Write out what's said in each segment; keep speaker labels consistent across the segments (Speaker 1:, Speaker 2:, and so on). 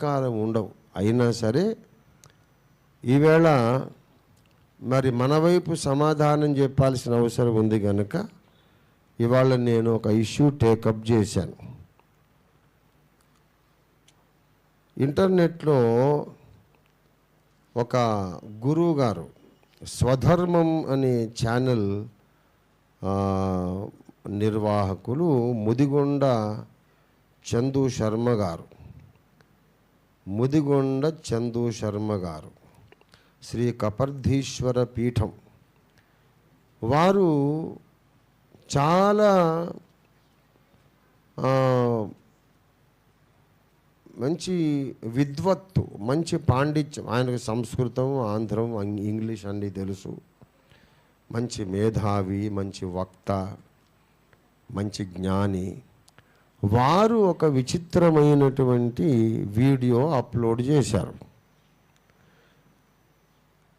Speaker 1: ప్రకారం ఉండవు. అయినా సరే ఈవేళ మరి మన వైపు సమాధానం చెప్పాల్సిన అవసరం ఉంది కనుక ఇవాళ నేను ఒక ఇష్యూ టేకప్ చేశాను. ఇంటర్నెట్లో ఒక గురువు గారు స్వధర్మం అనే ఛానల్ నిర్వాహకులు ముదిగొండ చందు శర్మ గారు. ముదిగొండ చందు శర్మ గారు శ్రీ కపర్ధీశ్వర పీఠం. వారు చాలా మంచి విద్వత్తు మంచి పాండిత్యం. ఆయనకు సంస్కృతం ఆంధ్రం ఇంగ్లీష్ అన్నీ తెలుసు. మంచి మేధావి మంచి వక్త మంచి జ్ఞాని. వారు ఒక విచిత్రమైనటువంటి వీడియో అప్లోడ్ చేశారు.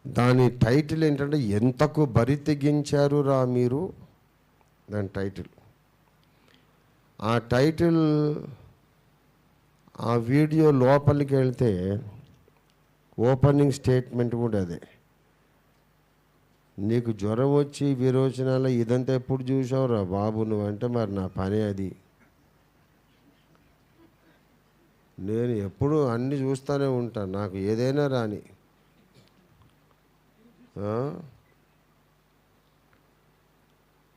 Speaker 1: దాని టైటిల్ ఏంటంటే ఎంతకు బరి తెగించారు రా మీరు? దాని టైటిల్. ఆ టైటిల్ ఆ వీడియో లోపలికి వెళ్తే ఓపెనింగ్ స్టేట్మెంట్ కూడా అదే. నీకు జ్వరం వచ్చి విరోచనాల ఇదంతా ఎప్పుడు చూసావురా బాబు? నువ్వంటే మరి నా పని అది. నేను ఎప్పుడు అన్ని చూస్తూనే ఉంటాను నాకు ఏదైనా రాని.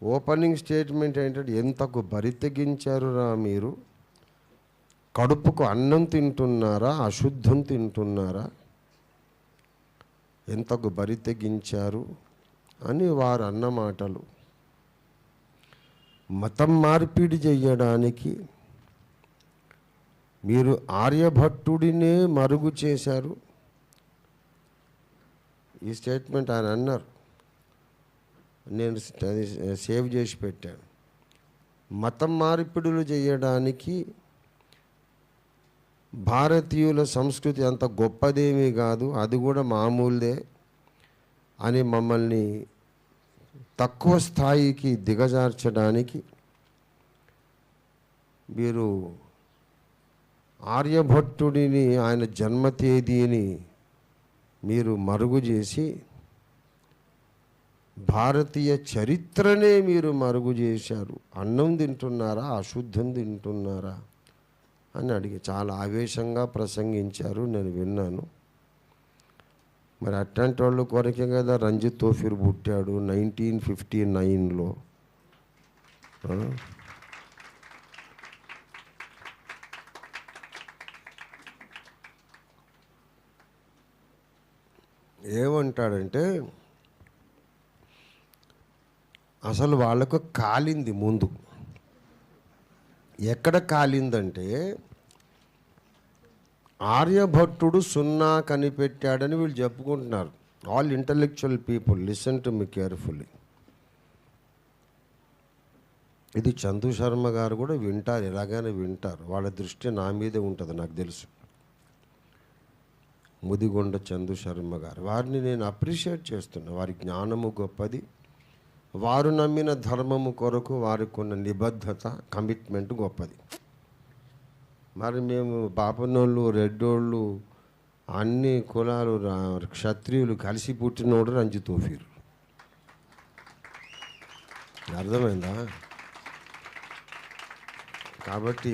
Speaker 1: ఓపెనింగ్ స్టేట్మెంట్ ఏంటంటే ఎంతకు బరి తెగించారురా మీరు? కడుపుకు అన్నం తింటున్నారా? అశుద్ధం తింటున్నారా? ఎంతకు బరి తెగించారు అని వారు అన్న మాటలు. మతం మార్పిడి చెయ్యడానికి మీరు ఆర్యభట్టుడినే మరుగు చేశారు. ఈ స్టేట్మెంట్ ఆయన అన్నారు. నేను సేవ్ చేసి పెట్టాను. మతం మార్పిడులు చేయడానికి భారతీయుల సంస్కృతి అంత గొప్పదేమీ కాదు అది కూడా మామూలుదే అని మమ్మల్ని తక్కువ స్థాయికి దిగజార్చడానికి మీరు ఆర్యభట్టుడిని ఆయన జన్మ తేదీని మీరు మరుగు చేసి భారతీయ చరిత్రనే మీరు మరుగు చేశారు. అన్నం తింటున్నారా? అశుద్ధం తింటున్నారా? అని అడిగి చాలా ఆవేశంగా ప్రసంగించారు. నేను విన్నాను. మరి అట్లాంటి వాళ్ళు కొరకే కదా రంజిత్ తోఫీర్ పుట్టాడు నైన్టీన్ ఫిఫ్టీ నైన్లో. ఏమంటాడంటే అసలు వాళ్ళకు కాలింది ముందు. ఎక్కడ కాలిందంటే ఆర్యభట్టుడు సున్నా కనిపెట్టాడని వీళ్ళు చెప్పుకుంటున్నారు. All intellectual people listen to me carefully ఇది చందు శర్మ గారు కూడా వింటారు ఎలాగైనా వింటారు. వాళ్ళ దృష్టి నా మీదే ఉంటుంది నాకు తెలుసు. ముదిగొండ చందు శర్మ గారు. వారిని నేను అప్రిషియేట్ చేస్తున్నా. వారి జ్ఞానము గొప్పది. వారు నమ్మిన ధర్మము కొరకు వారికి ఉన్న నిబద్ధత కమిట్మెంట్ గొప్పది. మరి మేము పాపనోళ్ళు రెడ్డోళ్ళు అన్ని కులాలు క్షత్రియులు కలిసి పుట్టినోడు రంజు తోఫీరు. అర్థమైందా? కాబట్టి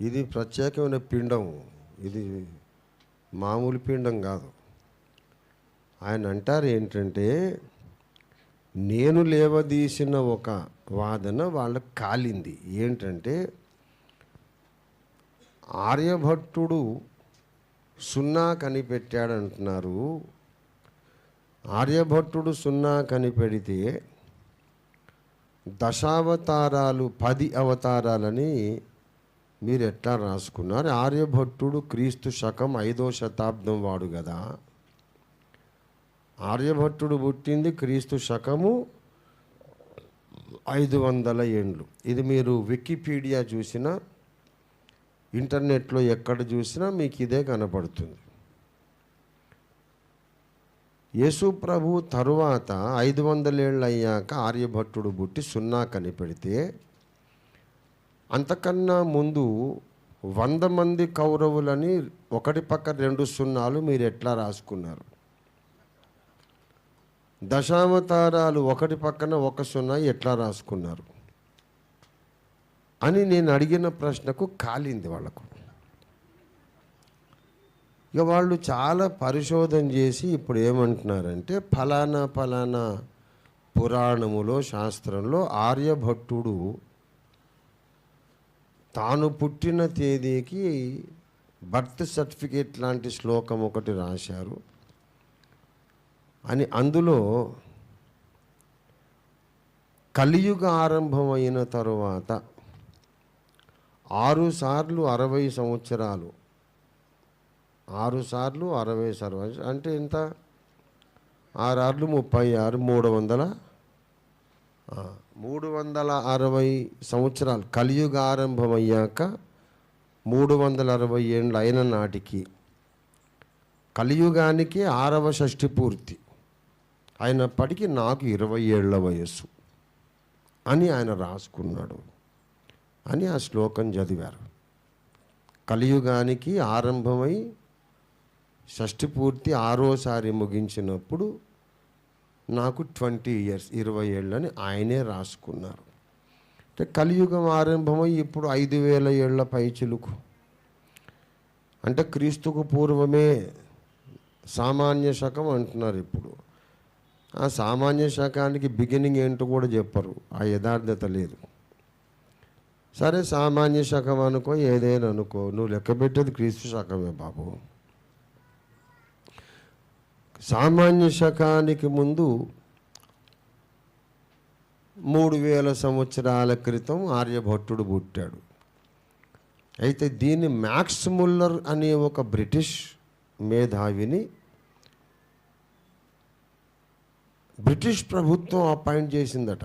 Speaker 1: ఇది ప్రత్యేకమైన పిండం ఇది మామూలు పిండం కాదు. ఆయన అంటారు ఏంటంటే నేను లేవదీసిన ఒక వాదన వాళ్ళకి కాలింది. ఏంటంటే ఆర్యభట్టుడు సున్నా కనిపెట్టాడు అంటున్నారు ఆర్యభట్టుడు సున్నా కనిపెడితే దశావతారాలు పది అవతారాలని మీరు ఎట్లా రాసుకున్నారు? ఆర్యభట్టుడు క్రీస్తు శకం ఐదో శతాబ్దం వాడు కదా ఆర్యభట్టుడు పుట్టింది క్రీస్తు శకము ఐదు వందల ఏండ్లు. ఇది మీరు వికీపీడియా చూసినా ఇంటర్నెట్లో ఎక్కడ చూసినా మీకు ఇదే కనపడుతుంది. యేసు ప్రభు తరువాత ఐదు వందలేళ్ళు అయ్యాక ఆర్యభట్టుడు పుట్టి సున్నా కనిపెడితే అంతకన్నా ముందు వంద మంది కౌరవులని ఒకటి పక్క రెండు సున్నాలు మీరు ఎట్లా రాసుకున్నారు? దశావతారాలు ఒకటి పక్కన ఒక సున్నా ఎట్లా రాసుకున్నారు? అని నేను అడిగిన ప్రశ్నకు కాలింది వాళ్ళకు. ఇక వాళ్ళు చాలా పరిశోధన చేసి ఇప్పుడు ఏమంటున్నారంటే ఫలానా ఫలానా పురాణములో శాస్త్రంలో ఆర్యభట్టుడు తాను పుట్టిన తేదీకి బర్త్ సర్టిఫికేట్ లాంటి శ్లోకం ఒకటి రాశారు. అని అందులో కలియుగ ఆరంభమైన తరువాత ఆరు సార్లు అరవై సంవత్సరాలు. ఆరు సార్లు అరవై సంవత్సరాలు అంటే ఎంత? ఆరార్లు ముప్పై ఆరు మూడు వందల మూడు వందల అరవై సంవత్సరాలు కలియుగ ఆరంభమయ్యాక మూడు వందల అరవై ఏళ్ళు అయిన నాటికి కలియుగానికి ఆరవ షష్ఠి పూర్తి. అయినప్పటికీ నాకు ఇరవై ఏళ్ళ వయస్సు అని ఆయన రాసుకున్నాడు అని ఆ శ్లోకం చదివారు. కలియుగానికి ఆరంభమై షష్ఠి పూర్తి ఆరోసారి ముగించినప్పుడు నాకు ట్వంటీ ఇయర్స్ ఇరవై ఏళ్ళని ఆయనే రాసుకున్నారు. అంటే కలియుగం ఆరంభమై ఇప్పుడు ఐదు వేల ఏళ్ళ పైచిలుకు అంటే క్రీస్తుకు పూర్వమే సామాన్య శకం అంటున్నారు ఇప్పుడు. ఆ సామాన్య శకానికి బిగినింగ్ ఏంటో కూడా చెప్పరు. ఆ యథార్థత లేదు. సరే సామాన్య శకం అనుకో ఏదైనా అనుకో. నువ్వు లెక్క పెట్టేది క్రీస్తు శకమే బాబు. సామాన్య శకానికి ముందు మూడు వేల సంవత్సరాల క్రితం ఆర్యభట్టుడు పుట్టాడు. అయితే దీన్ని మ్యాక్స్ ముల్లర్ అనే ఒక బ్రిటిష్ మేధావిని బ్రిటిష్ ప్రభుత్వం అపాయింట్ చేసిందట.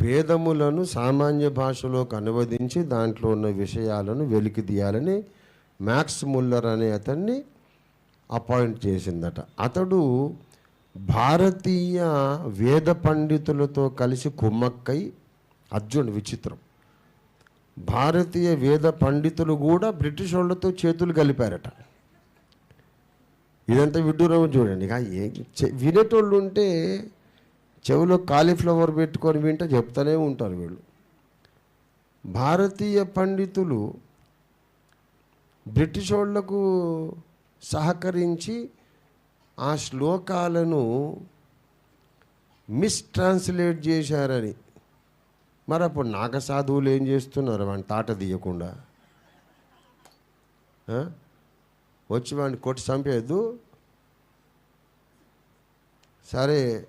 Speaker 1: వేదములను సామాన్య భాషలోకి అనువదించి దాంట్లో ఉన్న విషయాలను వెలికి తీయాలని మ్యాక్స్ ముల్లర్ అనే అతన్ని అపాయింట్ చేసిందట. అతడు భారతీయ వేద పండితులతో కలిసి కుమ్మక్కై అర్జున్ విచిత్రం. భారతీయ వేద పండితులు కూడా బ్రిటిష్ వాళ్ళతో చేతులు కలిపారట. ఇదంతా విడ్డూరం చూడండి. ఏ వినేటోళ్ళు ఉంటే చెవిలో కాలీఫ్లవర్ పెట్టుకొని వింటే చెప్తూనే ఉంటారు వీళ్ళు. భారతీయ పండితులు బ్రిటిష్ వాళ్ళకు సహకరించి ఆ శ్లోకాలను మిస్ట్రాన్స్లేట్ చేశారని. మరి అప్పుడు నాగ సాధువులు ఏం చేస్తున్నారు? వాడిని తాట తీయకుండా. వచ్చి వాడిని కొట్టి చంపేద్దు సరే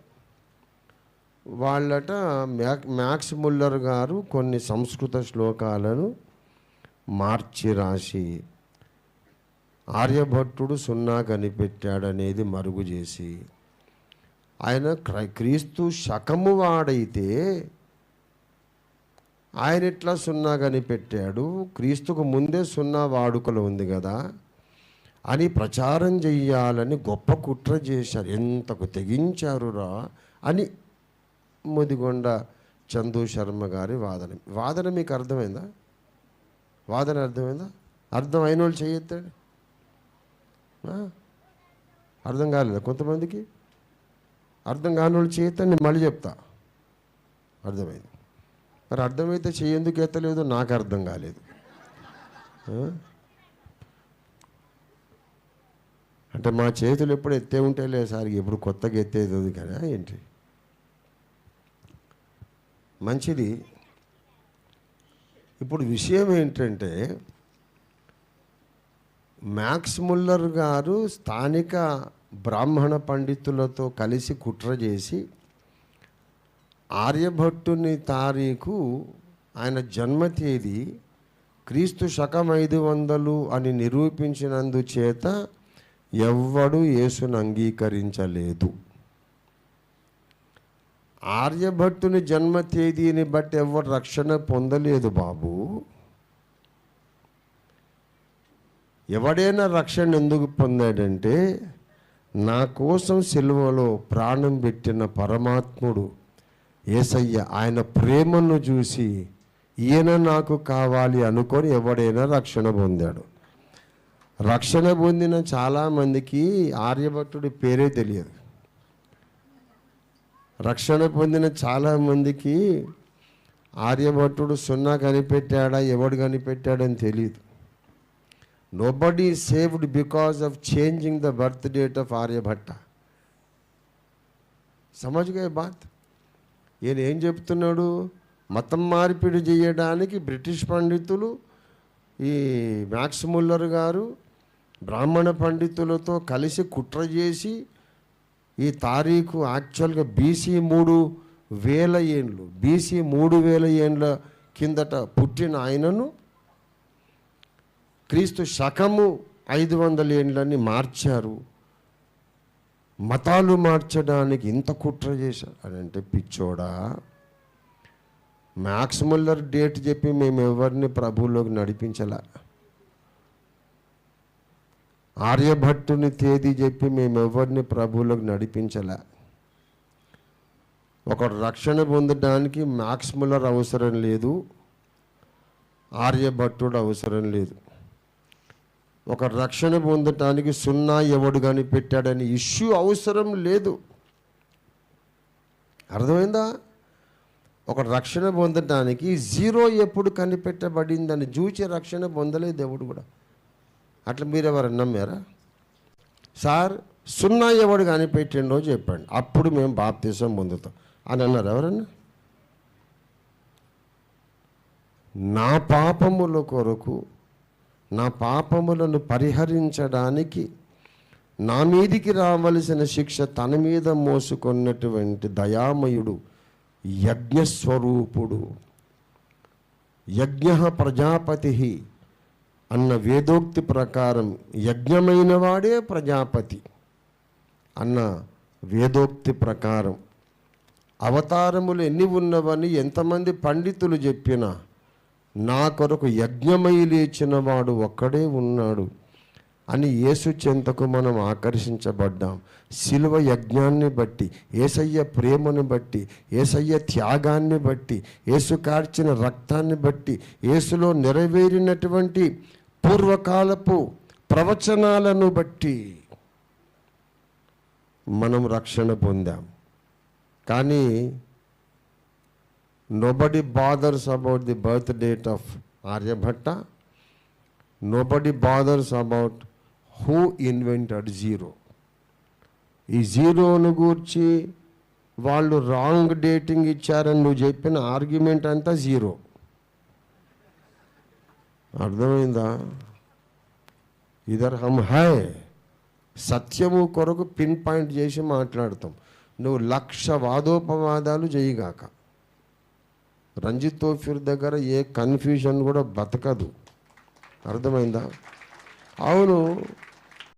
Speaker 1: వాళ్ళట మ్యాక్ మ్యాక్స్ ముల్లర్ గారు కొన్ని సంస్కృత శ్లోకాలను మార్చి రాసి ఆర్యభట్టుడు సున్నా కనిపెట్టాడనేది మరుగు చేసి ఆయన క్రై- క్రీస్తు శకము వాడైతే ఆయన ఇట్లా సున్నా కనిపెట్టాడు? క్రీస్తుకు ముందే సున్నా వాడుకలో ఉంది కదా అని ప్రచారం చెయ్యాలని గొప్ప కుట్ర చేశారు. ఎంతకు తెగించారురా అని ముదిగొండ చందు శర్మ గారి వాదన. వాదన మీకు అర్థమైందా? వాదన అర్థమైందా? అర్థం అయిన వాళ్ళు చేయొద్దండి అర్థం కాలేదా? కొంతమందికి అర్థం కాని వాళ్ళు చేయొద్దని నేను మళ్ళీ చెప్తా. అర్థమైంది. మరి అర్థమైతే చేయందుకు ఎత్తలేదో నాకు అర్థం కాలేదు. అంటే మా చేతులు ఎప్పుడు ఎత్తే ఉంటాయిలే సార్ ఎప్పుడు కొత్తగా ఎత్తేది కదా ఏంటి? మంచిది. ఇప్పుడు విషయం ఏంటంటే మ్యాక్స్ ముల్లర్ గారు స్థానిక బ్రాహ్మణ పండితులతో కలిసి కుట్ర చేసి ఆర్యభట్టుని తారీఖు ఆయన జన్మ తేదీ క్రీస్తు శకం ఐదు వందలు అని నిరూపించినందుచేత ఎవ్వడు యేసును అంగీకరించలేదు. ఆర్యభట్టుని జన్మ తేదీని బట్టి ఎవరు రక్షణ పొందలేదు బాబు. ఎవడైనా రక్షణ ఎందుకు పొందాడంటే నా కోసం సిలువలో ప్రాణం పెట్టిన పరమాత్ముడు ఏసయ్య ఆయన ప్రేమను చూసి ఈయన నాకు కావాలి అనుకొని ఎవడైనా రక్షణ పొందాడు. రక్షణ పొందిన చాలామందికి ఆర్యభట్టుడి పేరే తెలియదు. రక్షణ పొందిన చాలామందికి ఆర్యభట్టుడు సున్నా కనిపెట్టాడా ఎవడు కనిపెట్టాడని తెలియదు. Nobody saved because of changing the birth date of Aryabhatta సమాజ్గా బాత్ ఈయన ఏం చెప్తున్నాడు మతం మార్పిడి చేయడానికి బ్రిటిష్ పండితులు ఈ మ్యాక్స్ ముల్లర్ గారు బ్రాహ్మణ పండితులతో కలిసి కుట్ర చేసి ఈ తారీఖు యాక్చువల్గా బీసీ మూడు వేల ఏండ్లు బీసీ మూడు వేల ఏండ్ల కిందట పుట్టిన ఆయనను క్రీస్తు శకము ఐదు వందల ఏండ్లని మార్చారు. మతాలు మార్చడానికి ఇంత కుట్ర చేశారు. అని అంటే పిచ్చోడా మ్యాక్స్ ముల్లర్ డేట్ చెప్పి మేము ఎవరిని ప్రభువులోకి నడిపించలా? ఆర్యభట్టుని తేదీ చెప్పి మేము ఎవరిని ప్రభువులోకి నడిపించలే? ఒక రక్షణ పొందడానికి మ్యాక్స్ ముల్లర్ అవసరం లేదు ఆర్యభట్టుడు అవసరం లేదు. ఒక రక్షణ పొందటానికి సున్నా ఎవడు కానీ పెట్టాడని ఇష్యూ అవసరం లేదు. అర్థమైందా? ఒక రక్షణ పొందటానికి జీరో ఎప్పుడు కనిపెట్టబడిందని చూచి రక్షణ పొందలేదు దేవుడు కూడా. అట్లా మీరు ఎవరు నమ్మారా? సార్ సున్నా ఎవడు కనిపెట్టిండో చెప్పండి. అప్పుడు మేము బాప్తీసం పొందుతాం. అని అన్నారు ఎవరన్నా? నా పాపముల కొరకు నా పాపములను పరిహరించడానికి నా మీదికి రావలసిన శిక్ష తన మీద మోసుకున్నటువంటి దయామయుడు యజ్ఞస్వరూపుడు. యజ్ఞ ప్రజాపతి అన్న వేదోక్తి ప్రకారం యజ్ఞమైన వాడే ప్రజాపతి అన్న వేదోక్తి ప్రకారం. అవతారములు ఎన్ని ఉన్నవని ఎంతమంది పండితులు చెప్పినా నా కొరకు యజ్ఞమై లేచిన వాడు ఒక్కడే ఉన్నాడు అని యేసు చెంతకు మనం ఆకర్షించబడ్డాం. శిలువ యజ్ఞాన్ని బట్టి ఏసయ్య ప్రేమను బట్టి ఏసయ్య త్యాగాన్ని బట్టి యేసు కార్చిన రక్తాన్ని బట్టి యేసులో నెరవేరినటువంటి పూర్వకాలపు ప్రవచనాలను బట్టి మనం రక్షణ పొందాం. కానీ nobody bothers about the birth date of Aryabhatta nobody bothers about who invented zero ఈ జీరోను గూర్చి వాళ్ళు రాంగ్ డేటింగ్ ఇచ్చారని నువ్వు చెప్పిన ఆర్గ్యుమెంట్ అంతా జీరో అర్థమైందా? ఇదర్ హమ్ హాయ్ సత్యము కొరకు పిన్ పాయింట్ చేసి మాట్లాడతాం. నువ్వు లక్ష వాదోపవాదాలు చేయగాక. రంజిత్ తోఫీర్ దగ్గర ఏ కన్ఫ్యూజన్ కూడా బతకదు. అర్థమైందా? అవును.